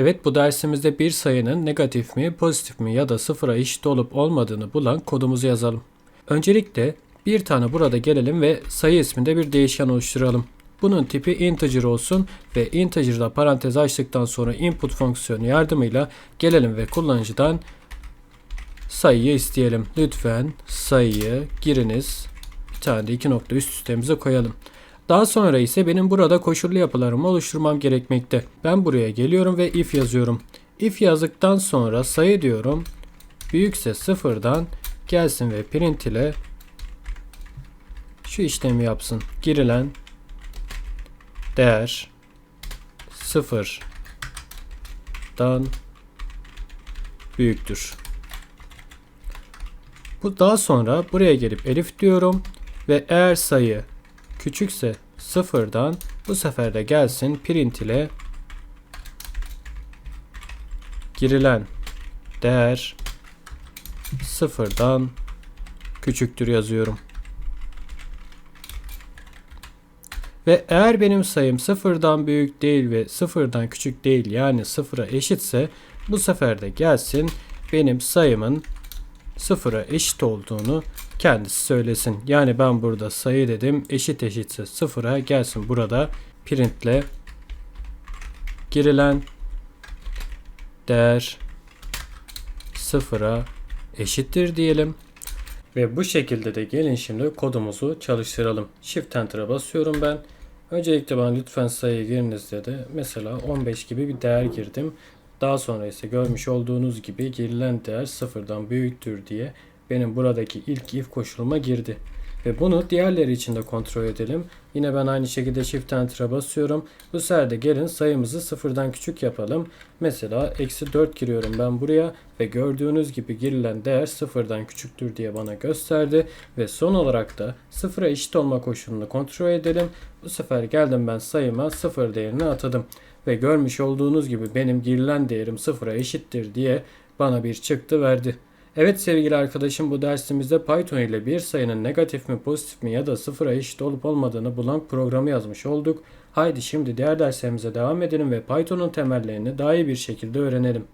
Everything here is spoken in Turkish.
Evet bu dersimizde bir sayının negatif mi, pozitif mi ya da sıfıra eşit olup olmadığını bulan kodumuzu yazalım. Öncelikle bir tane burada gelelim ve sayı isminde bir değişken oluşturalım. Bunun tipi integer olsun ve integer'da parantez açtıktan sonra input fonksiyonu yardımıyla gelelim ve kullanıcıdan sayıyı isteyelim. Lütfen sayıyı giriniz. Bir tane de iki nokta üst üstemize koyalım. Daha sonra ise benim burada koşullu yapılarımı oluşturmam gerekmekte. Ben buraya geliyorum ve if yazıyorum. If yazdıktan sonra sayı diyorum. Büyükse sıfırdan gelsin ve print ile şu işlemi yapsın. Girilen değer sıfırdan büyüktür. Bu daha sonra buraya gelip elif diyorum ve eğer sayı küçükse sıfırdan bu sefer de gelsin print ile girilen değer sıfırdan küçüktür yazıyorum. Ve eğer benim sayım sıfırdan büyük değil ve sıfırdan küçük değil yani sıfıra eşitse bu sefer de gelsin benim sayımın sıfıra eşit olduğunu kendisi söylesin. Yani ben burada sayı dedim eşit eşitse sıfıra gelsin burada printle girilen değer sıfıra eşittir diyelim. Ve bu şekilde de gelin şimdi kodumuzu çalıştıralım. Shift Enter'a basıyorum ben. Öncelikle ben lütfen sayı giriniz dedi. Mesela 15 gibi bir değer girdim. Daha sonra ise görmüş olduğunuz gibi girilen değer sıfırdan büyüktür diye benim buradaki ilk if koşuluma girdi. Ve bunu diğerleri için de kontrol edelim. Yine ben aynı şekilde Shift Enter'a basıyorum. Bu sefer de gelin sayımızı sıfırdan küçük yapalım. Mesela eksi 4 giriyorum ben buraya ve gördüğünüz gibi girilen değer sıfırdan küçüktür diye bana gösterdi. Ve son olarak da sıfıra eşit olma koşulunu kontrol edelim. Bu sefer geldim ben sayıma sıfır değerini atadım. Ve görmüş olduğunuz gibi benim girilen değerim sıfıra eşittir diye bana bir çıktı verdi. Evet sevgili arkadaşım bu dersimizde Python ile bir sayının negatif mi pozitif mi ya da sıfıra eşit olup olmadığını bulan programı yazmış olduk. Haydi şimdi diğer derslerimize devam edelim ve Python'un temellerini daha iyi bir şekilde öğrenelim.